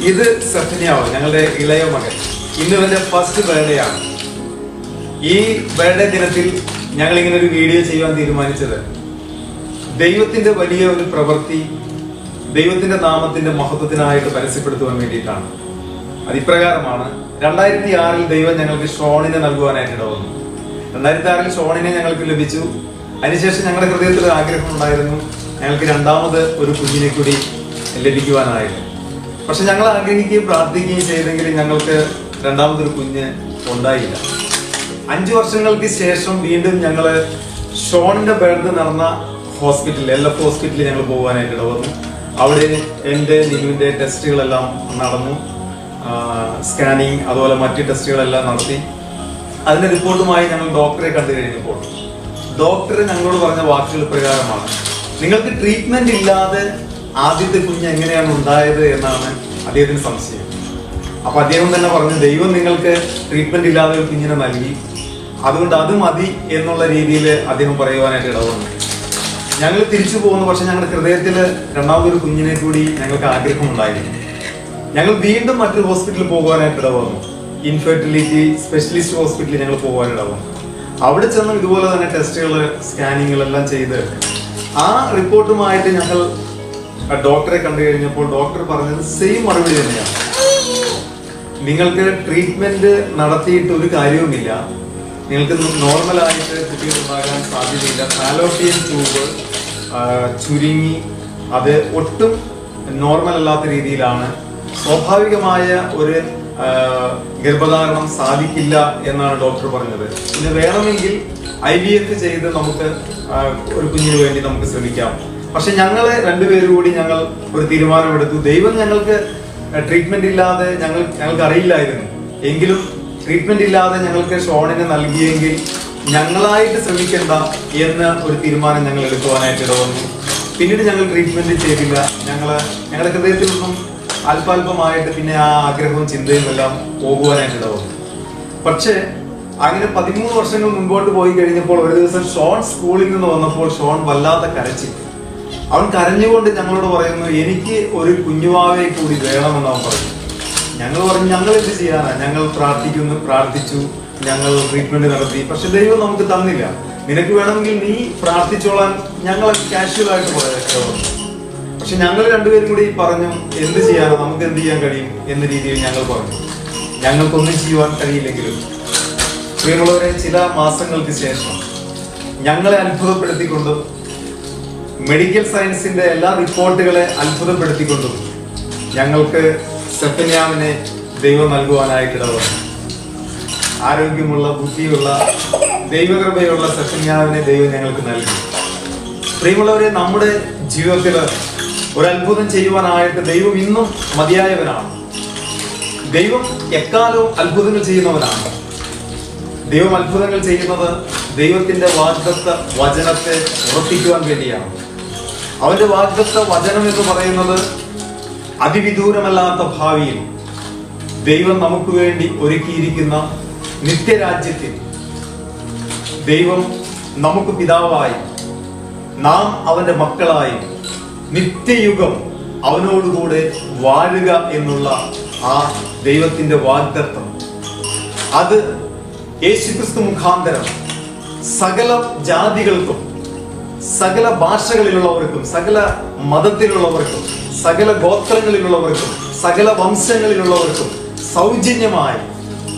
ഇത് സഫിനിയാവ് ഞങ്ങളുടെ ഇളയ മകൻ. ഇന്ന് ഇവന്റെ ഫസ്റ്റ് ബർത്ത്ഡേ ആണ്. ഈ ബർത്ത്ഡേ ദിനത്തിൽ ഞങ്ങൾ ഇങ്ങനെ ഒരു വീഡിയോ ചെയ്യാൻ തീരുമാനിച്ചത്. ദൈവത്തിന്റെ വലിയ ഒരു പ്രവൃത്തി ദൈവത്തിന്റെ നാമത്തിന്റെ മഹത്വത്തിനായിട്ട് പരസ്യപ്പെടുത്തുവാൻ വേണ്ടിയിട്ടാണ്. അത് ഇപ്രകാരമാണ് രണ്ടായിരത്തി ആറിൽ ദൈവം ഞങ്ങൾക്ക് ഷോണിനെ നൽകുവാനായിട്ട് ഇടവന്നു. രണ്ടായിരത്തി ആറിൽ ഷോണിനെ ഞങ്ങൾക്ക് ലഭിച്ചു. അതിനുശേഷം ഞങ്ങളുടെ ഹൃദയത്തിൽ ഒരു ആഗ്രഹം ഉണ്ടായിരുന്നു. ഞങ്ങൾക്ക് രണ്ടാമത് ഒരു കുഞ്ഞിനെ കൂടി ലഭിക്കുവാനായിട്ട്. പക്ഷെ ഞങ്ങൾ ആഗ്രഹിക്കുകയും പ്രാർത്ഥിക്കുകയും ചെയ്തെങ്കിൽ ഞങ്ങൾക്ക് രണ്ടാമതൊരു കുഞ്ഞ് ഉണ്ടായില്ല. അഞ്ചു വർഷങ്ങൾക്ക് ശേഷം വീണ്ടും ഞങ്ങൾ ഷോണിന്റെ ബേർത്ത് നടന്ന ഹോസ്പിറ്റലിൽ എൽ എഫ് ഹോസ്പിറ്റലിൽ ഞങ്ങൾ പോകാനായിട്ട് ഇടവന്നു അവിടെ എന്റെ നിലവിന്റെ ടെസ്റ്റുകളെല്ലാം നടന്നു. സ്കാനിങ് അതുപോലെ മറ്റ് ടെസ്റ്റുകളെല്ലാം നടത്തി. അതിന്റെ റിപ്പോർട്ടുമായി ഞങ്ങൾ ഡോക്ടറെ കണ്ടു കഴിഞ്ഞപ്പോൾ ഡോക്ടർ ഞങ്ങളോട് പറഞ്ഞ വാക്കുകൾ പ്രകാരമാണ് നിങ്ങൾക്ക് ട്രീറ്റ്മെന്റ് ഇല്ലാതെ ആദ്യത്തെ കുഞ്ഞ് എങ്ങനെയാണ് ഉണ്ടായത് എന്നാണ് അദ്ദേഹത്തിന് സംശയം. അപ്പൊ അദ്ദേഹം തന്നെ പറഞ്ഞു ദൈവം നിങ്ങൾക്ക് ട്രീറ്റ്മെന്റ് ഇല്ലാതെ ഒരു കുഞ്ഞിനെ നൽകി. അതുകൊണ്ട് അത് മതി എന്നുള്ള രീതിയിൽ അദ്ദേഹം പറയുവാനായിട്ട് ഇടവന്നു. ഞങ്ങൾ തിരിച്ചു പോകുന്നു. പക്ഷെ ഞങ്ങളുടെ ഹൃദയത്തിൽ രണ്ടാമതൊരു കുഞ്ഞിനെ കൂടി ഞങ്ങൾക്ക് ആഗ്രഹമുണ്ടായിരുന്നു. ഞങ്ങൾ വീണ്ടും മറ്റൊരു ഹോസ്പിറ്റലിൽ പോകുവാനായിട്ട് ഇടവന്നു. ഇൻഫെർട്ടിലിറ്റി സ്പെഷ്യലിസ്റ്റ് ഹോസ്പിറ്റലിൽ ഞങ്ങൾ ഇടവന്നു. അവിടെ ചെന്ന് ഇതുപോലെ തന്നെ ടെസ്റ്റുകൾ സ്കാനിങ്ങുകളെല്ലാം ചെയ്ത് ആ റിപ്പോർട്ടുമായിട്ട് ഞങ്ങൾ ഡോക്ടറെ കണ്ടു കഴിഞ്ഞപ്പോൾ ഡോക്ടർ പറഞ്ഞത് സെയിം മറുപടി തന്നെയാണ്. നിങ്ങൾക്ക് ട്രീറ്റ്മെന്റ് നടത്തിയിട്ട് ഒരു കാര്യവുമില്ല. നിങ്ങൾക്ക് നോർമലായിട്ട് കുട്ടികൾ ഉണ്ടാകാൻ സാധ്യതയില്ല. ഫാലോപ്പിയൻ ട്യൂബ് ചുരുങ്ങി അത് ഒട്ടും നോർമൽ അല്ലാത്ത രീതിയിലാണ്. സ്വാഭാവികമായ ഒരു ആ, ഗർഭധാരണം സാധിക്കില്ല എന്നാണ് ഡോക്ടർ പറഞ്ഞത്. പിന്നെ വേണമെങ്കിൽ ഐ വി എഫ് ചെയ്ത് നമുക്ക് ആ, ഒരു കുഞ്ഞിന് വേണ്ടി നമുക്ക് ശ്രമിക്കാം. പക്ഷെ ഞങ്ങൾ രണ്ടുപേരും കൂടി ഞങ്ങൾ ഒരു തീരുമാനമെടുത്തു. ദൈവം ഞങ്ങൾക്ക് ട്രീറ്റ്മെന്റ് ഇല്ലാതെ ഞങ്ങൾ ഞങ്ങൾക്ക് അറിയില്ലായിരുന്നു എങ്കിലും ട്രീറ്റ്മെന്റ് ഇല്ലാതെ ഞങ്ങൾക്ക് ഷോണിനെ നൽകിയെങ്കിൽ ഞങ്ങളായിട്ട് ശ്രമിക്കണ്ട എന്ന ഒരു തീരുമാനം ഞങ്ങൾ എടുക്കുവാനായിട്ട് ഇടവന്നു. പിന്നീട് ഞങ്ങൾ ട്രീറ്റ്മെന്റ് ചെയ്തില്ല. ഞങ്ങൾ ഞങ്ങളുടെ ഹൃദയത്തിൽ നിന്നും അല്പാൽപമായിട്ട് പിന്നെ ആ ആഗ്രഹവും ചിന്തയും എല്ലാം പോകുവാനായിട്ട് ഇടവന്നു. പക്ഷേ അങ്ങനെ പതിമൂന്ന് വർഷങ്ങൾ മുൻപോട്ട് പോയി കഴിഞ്ഞപ്പോൾ ഒരു ദിവസം ഷോൺ സ്കൂളിൽ നിന്ന് വന്നപ്പോൾ ഷോൺ വല്ലാത്ത കരച്ചിൽ. അവൻ കരഞ്ഞുകൊണ്ട് ഞങ്ങളോട് പറയുന്നു എനിക്ക് ഒരു കുഞ്ഞുവാവയെ കൂടി വേണമെന്ന് അവൻ പറഞ്ഞു. ഞങ്ങൾ പറഞ്ഞു ഞങ്ങൾ എന്ത് ചെയ്യാനാ? ഞങ്ങൾ പ്രാർത്ഥിക്കുന്നു പ്രാർത്ഥിച്ചു ഞങ്ങൾ ട്രീറ്റ്മെന്റ് നടത്തി. പക്ഷെ ദൈവം നമുക്ക് തന്നില്ല. നിനക്ക് വേണമെങ്കിൽ നീ പ്രാർത്ഥിച്ചോളാൻ ഞങ്ങൾ കാഷ്വൽ ആയിട്ട് പറയാം പക്ഷെ ഞങ്ങൾ രണ്ടുപേരും കൂടി പറഞ്ഞു എന്ത് ചെയ്യാനോ? നമുക്ക് എന്ത് ചെയ്യാൻ കഴിയും? എന്ന രീതിയിൽ ഞങ്ങൾ പറഞ്ഞു. ഞങ്ങൾക്കൊന്നും ചെയ്യുവാൻ കഴിയില്ലെങ്കിലും പ്രിയമുള്ളവരെ ചില മാസങ്ങൾക്ക് ശേഷം ഞങ്ങളെ അത്ഭുതപ്പെടുത്തിക്കൊണ്ടും മെഡിക്കൽ സയൻസിന്റെ എല്ലാ റിപ്പോർട്ടുകളെ അത്ഭുതപ്പെടുത്തിക്കൊണ്ടും ഞങ്ങൾക്ക് സെപ്പന്യാമിനെ ദൈവം നൽകുവാനായിട്ടുള്ളത് ആരോഗ്യമുള്ള ബുദ്ധിയുള്ള ദൈവകൃപയുള്ള സെപ്പന്യാവിനെ ദൈവം ഞങ്ങൾക്ക് നൽകി. പ്രിയമുള്ളവരെ നമ്മുടെ ജീവിതത്തിൽ ഒരു അത്ഭുതം ചെയ്യുവാനായിട്ട് ദൈവം ഇന്നും മതിയായവനാണ്. ദൈവം എക്കാലവും അത്ഭുതങ്ങൾ ചെയ്യുന്നവനാണ്. ദൈവം അത്ഭുതങ്ങൾ ചെയ്യുന്നത് ദൈവത്തിന്റെ വാഗ്ദത്ത വചനത്തെ ഉറപ്പിക്കുവാൻ വേണ്ടിയാണ്. അവന്റെ വാഗ്ദത്ത വചനം എന്ന് പറയുന്നത് അതിവിദൂരമല്ലാത്ത ഭാവിയിൽ ദൈവം നമുക്ക് വേണ്ടി ഒരുക്കിയിരിക്കുന്ന നിത്യരാജ്യത്തിൽ ദൈവം നമുക്ക് പിതാവായി നാം അവന്റെ മക്കളായി നിത്യയുഗം അവനോടുകൂടെ വാഴുക എന്നുള്ള ആ ദൈവത്തിന്റെ വാഗ്ദത്തം. അത് യേശുക്രിസ്തു മുഖാന്തരം സകല ജാതികൾക്കും സകല ഭാഷകളിലുള്ളവർക്കും സകല മതത്തിലുള്ളവർക്കും സകല ഗോത്രങ്ങളിലുള്ളവർക്കും സകല വംശങ്ങളിലുള്ളവർക്കും സൗജന്യമായി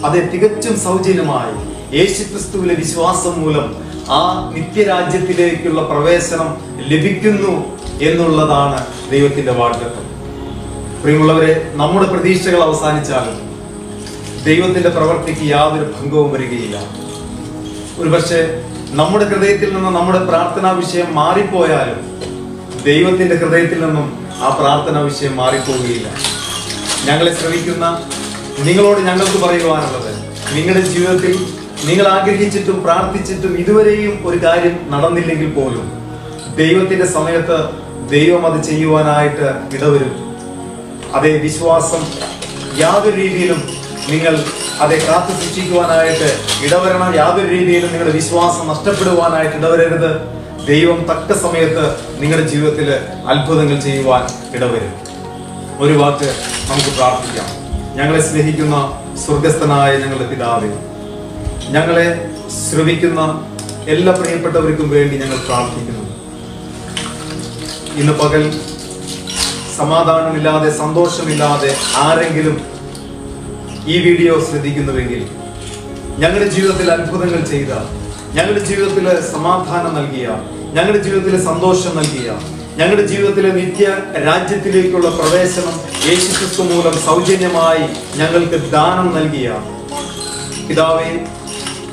അതെ തികച്ചും സൗജന്യമായി യേശുക്രിസ്തുവിലെ വിശ്വാസം മൂലം ആ നിത്യരാജ്യത്തിലേക്കുള്ള പ്രവേശനം ലഭിക്കുന്നു എന്നുള്ളതാണ് ദൈവത്തിന്റെ വാഗ്ദത്തം. പ്രിയമുള്ളവരെ നമ്മുടെ പ്രതീക്ഷകൾ അവസാനിച്ചാലും ദൈവത്തിന്റെ പ്രവർത്തിക്ക് യാതൊരു ഭംഗവും വരികയില്ല. ഒരുപക്ഷെ നമ്മുടെ ഹൃദയത്തിൽ നിന്ന് നമ്മുടെ പ്രാർത്ഥനാ വിഷയം മാറിപ്പോയാലും ദൈവത്തിന്റെ ഹൃദയത്തിൽ നിന്നും ആ പ്രാർത്ഥനാ വിഷയം മാറിപ്പോവുകയില്ല. ഞങ്ങളെ ശ്രമിക്കുന്ന നിങ്ങളോട് ഞങ്ങൾക്ക് പറയുവാനുള്ളത് നിങ്ങളുടെ ജീവിതത്തിൽ നിങ്ങൾ ആഗ്രഹിച്ചിട്ടും പ്രാർത്ഥിച്ചിട്ടും ഇതുവരെയും ഒരു കാര്യം നടന്നില്ലെങ്കിൽ പോലും ദൈവത്തിന്റെ സമയത്ത് ദൈവം അത് ചെയ്യുവാനായിട്ട് ഇടവരും. അതേ വിശ്വാസം യാതൊരു രീതിയിലും നിങ്ങൾ അതെ കാത്തു സൂക്ഷിക്കുവാനായിട്ട് ഇടവരണം യാതൊരു രീതിയിലും നിങ്ങളുടെ വിശ്വാസം നഷ്ടപ്പെടുവാനായിട്ട് ഇടവരരുത്. ദൈവം തക്ക സമയത്ത് നിങ്ങളുടെ ജീവിതത്തിൽ അത്ഭുതങ്ങൾ ചെയ്യുവാൻ ഇടവരും. ഒരു വാക്ക് നമുക്ക് പ്രാർത്ഥിക്കാം. ഞങ്ങളെ സ്നേഹിക്കുന്ന സ്വർഗസ്ഥനായ ഞങ്ങളുടെ പിതാവേ ഞങ്ങളെ ശ്രവിക്കുന്ന എല്ലാ പ്രിയപ്പെട്ടവർക്കും വേണ്ടി ഞങ്ങൾ പ്രാർത്ഥിക്കുന്നു. ഇന്ന് പകൽ സമാധാനമില്ലാതെ സന്തോഷമില്ലാതെ ആരെങ്കിലും ഈ വീഡിയോ ശ്രദ്ധിക്കുന്നുവെങ്കിൽ ഞങ്ങളുടെ ജീവിതത്തിൽ അത്ഭുതങ്ങൾ ചെയ്ത ഞങ്ങളുടെ ജീവിതത്തിൽ സമാധാനം നൽകിയ ഞങ്ങളുടെ ജീവിതത്തിൽ സന്തോഷം നൽകിയ ഞങ്ങളുടെ ജീവിതത്തിലെ നിത്യ രാജ്യത്തിലേക്കുള്ള പ്രവേശനം യേശുക്രിസ്തു മൂലം സൗജന്യമായി ഞങ്ങൾക്ക് ദാനം നൽകിയ പിതാവേ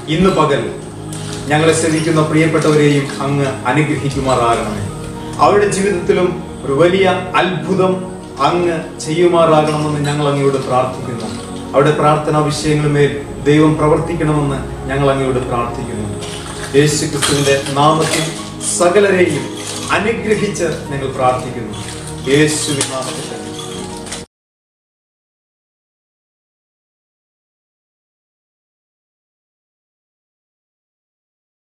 ഇന്ന് പകൽ ഞങ്ങളെ ശ്രമിക്കുന്ന പ്രിയപ്പെട്ടവരെയും അങ്ങ് അനുഗ്രഹിക്കുമാറാകണമേ. അവരുടെ ജീവിതത്തിലും ഒരു വലിയ അത്ഭുതം അങ്ങ് ചെയ്യുമാറാകണമെന്ന് ഞങ്ങൾ അങ്ങയോട് പ്രാർത്ഥിക്കുന്നു. അവരുടെ പ്രാർത്ഥനാ വിഷയങ്ങളുമേൽ ദൈവം പ്രവർത്തിക്കണമെന്ന് ഞങ്ങൾ അങ്ങയോട് പ്രാർത്ഥിക്കുന്നു. യേശു ക്രിസ്തുവിന്റെ നാമത്തിൽ സകലരെയും അനുഗ്രഹിച്ച് ഞങ്ങൾ പ്രാർത്ഥിക്കുന്നു. യേശുവിൻ നാമത്തിൽ തന്നെ.